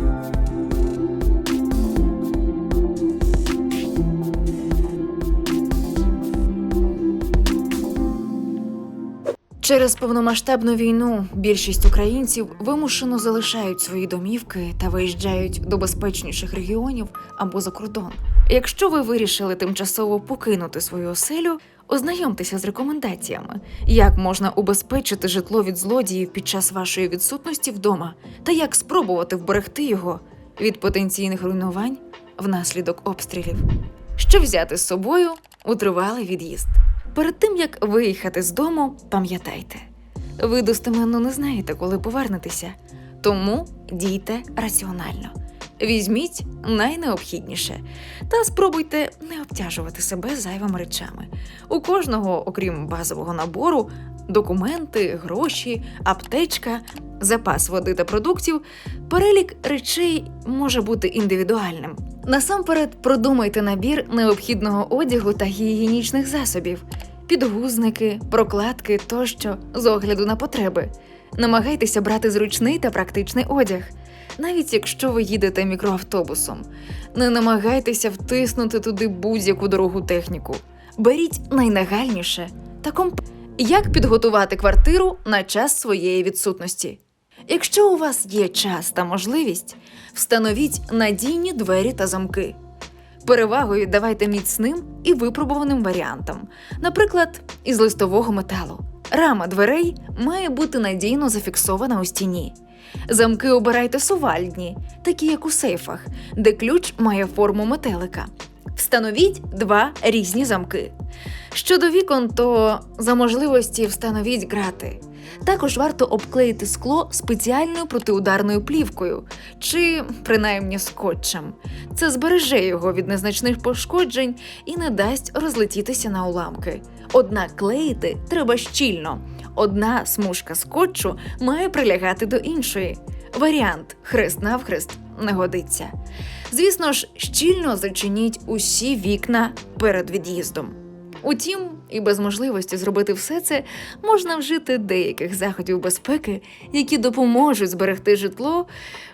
Bye. Через повномасштабну війну більшість українців вимушено залишають свої домівки та виїжджають до безпечніших регіонів або за кордон. Якщо ви вирішили тимчасово покинути свою оселю, ознайомтеся з рекомендаціями, як можна убезпечити житло від злодіїв під час вашої відсутності вдома, та як спробувати вберегти його від потенційних руйнувань внаслідок обстрілів. Що взяти з собою у тривалий від'їзд? Перед тим як виїхати з дому, пам'ятайте, ви достеменно не знаєте, коли повернетеся, тому дійте раціонально. Візьміть найнеобхідніше та спробуйте не обтяжувати себе зайвими речами. У кожного, окрім базового набору, документи, гроші, аптечка, запас води та продуктів, перелік речей може бути індивідуальним. Насамперед продумайте набір необхідного одягу та гігієнічних засобів, підгузники, прокладки тощо з огляду на потреби. Намагайтеся брати зручний та практичний одяг, навіть якщо ви їдете мікроавтобусом. Не намагайтеся втиснути туди будь-яку дорогу техніку. Беріть найнагальніше та комп... Як підготувати квартиру на час своєї відсутності? Якщо у вас є час та можливість, встановіть надійні двері та замки. Перевагу віддавайте міцним і випробуваним варіантам, наприклад, із листового металу. Рама дверей має бути надійно зафіксована у стіні. Замки обирайте сувальдні, такі як у сейфах, де ключ має форму метелика. Встановіть два різні замки. Щодо вікон, то за можливості встановіть грати. Також варто обклеїти скло спеціальною протиударною плівкою чи принаймні скотчем. Це збереже його від незначних пошкоджень і не дасть розлетітися на уламки. Однак клеїти треба щільно. Одна смужка скотчу має прилягати до іншої. Варіант хрест навхрест не годиться. Звісно ж, щільно зачиніть усі вікна перед від'їздом. Утім, і без можливості зробити все це можна вжити деяких заходів безпеки, які допоможуть зберегти житло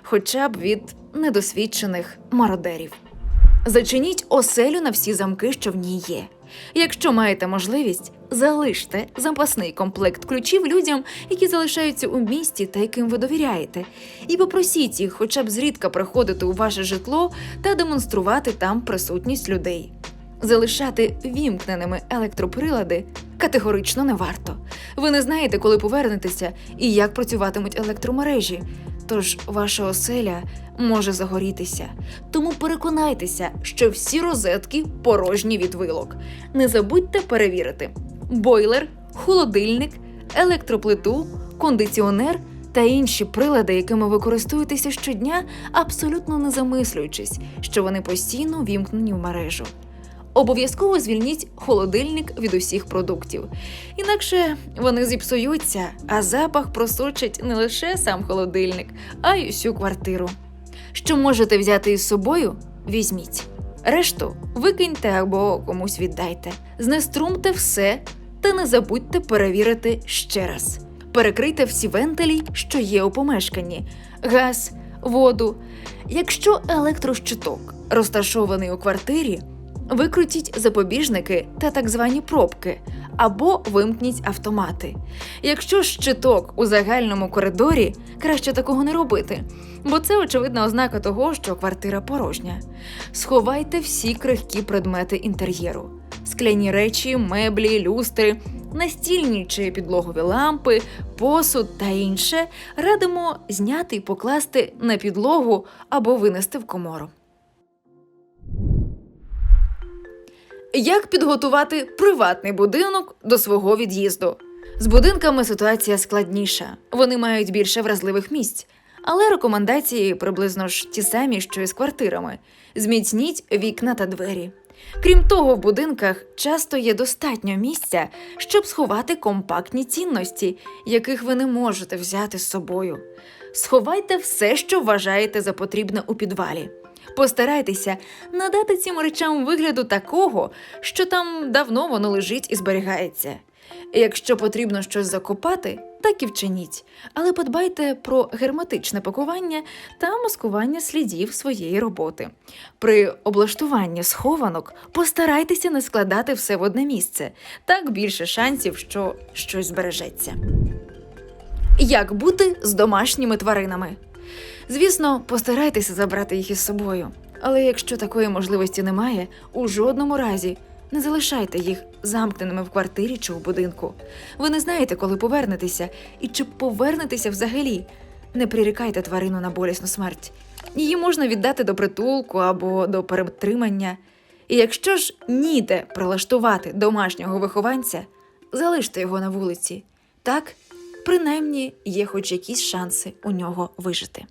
хоча б від недосвідчених мародерів. Зачиніть оселю на всі замки, що в ній є. Якщо маєте можливість, залиште запасний комплект ключів людям, які залишаються у місті та яким ви довіряєте, і попросіть їх хоча б зрідка приходити у ваше житло та демонструвати там присутність людей. Залишати вімкненими електроприлади категорично не варто. Ви не знаєте, коли повернетеся і як працюватимуть електромережі. Тож ваша оселя може загорітися. Тому переконайтеся, що всі розетки порожні від вилок. Не забудьте перевірити бойлер, холодильник, електроплиту, кондиціонер та інші прилади, якими ви користуєтеся щодня, абсолютно не замислюючись, що вони постійно вімкнені в мережу. Обов'язково звільніть холодильник від усіх продуктів. Інакше вони зіпсуються, а запах просочить не лише сам холодильник, а й усю квартиру. Що можете взяти із собою, візьміть. Решту викиньте або комусь віддайте. Знеструмте все та не забудьте перевірити ще раз. Перекрийте всі вентилі, що є у помешканні, газ, воду. Якщо електрощиток розташований у квартирі, Викрутіть запобіжники та так звані пробки або вимкніть автомати. Якщо щиток у загальному коридорі, краще такого не робити, бо це очевидна ознака того, що квартира порожня. Сховайте всі крихкі предмети інтер'єру: скляні речі, меблі, люстри, настільні чи підлогові лампи, посуд та інше радимо зняти і покласти на підлогу або винести в комору. Як підготувати приватний будинок до свого від'їзду? З будинками ситуація складніша, вони мають більше вразливих місць, але рекомендації приблизно ж ті самі, що і з квартирами: зміцніть вікна та двері. Крім того, в будинках часто є достатньо місця, щоб сховати компактні цінності, яких ви не можете взяти з собою. Сховайте все, що вважаєте за потрібне у підвалі. Постарайтеся надати цим речам вигляду такого, що там давно воно лежить і зберігається. Якщо потрібно щось закопати, так і вчиніть, але подбайте про герметичне пакування та маскування слідів своєї роботи. При облаштуванні схованок постарайтеся не складати все в одне місце, так більше шансів, що щось збережеться. Як бути з домашніми тваринами? Звісно, постарайтеся забрати їх із собою. Але якщо такої можливості немає, у жодному разі не залишайте їх замкненими в квартирі чи у будинку. Ви не знаєте, коли повернетеся, і чи повернетеся взагалі. Не прирікайте тварину на болісну смерть. Її можна віддати до притулку або до перетримання. І якщо ж ніде прилаштувати домашнього вихованця, залиште його на вулиці. Так, принаймні, є хоч якісь шанси у нього вижити.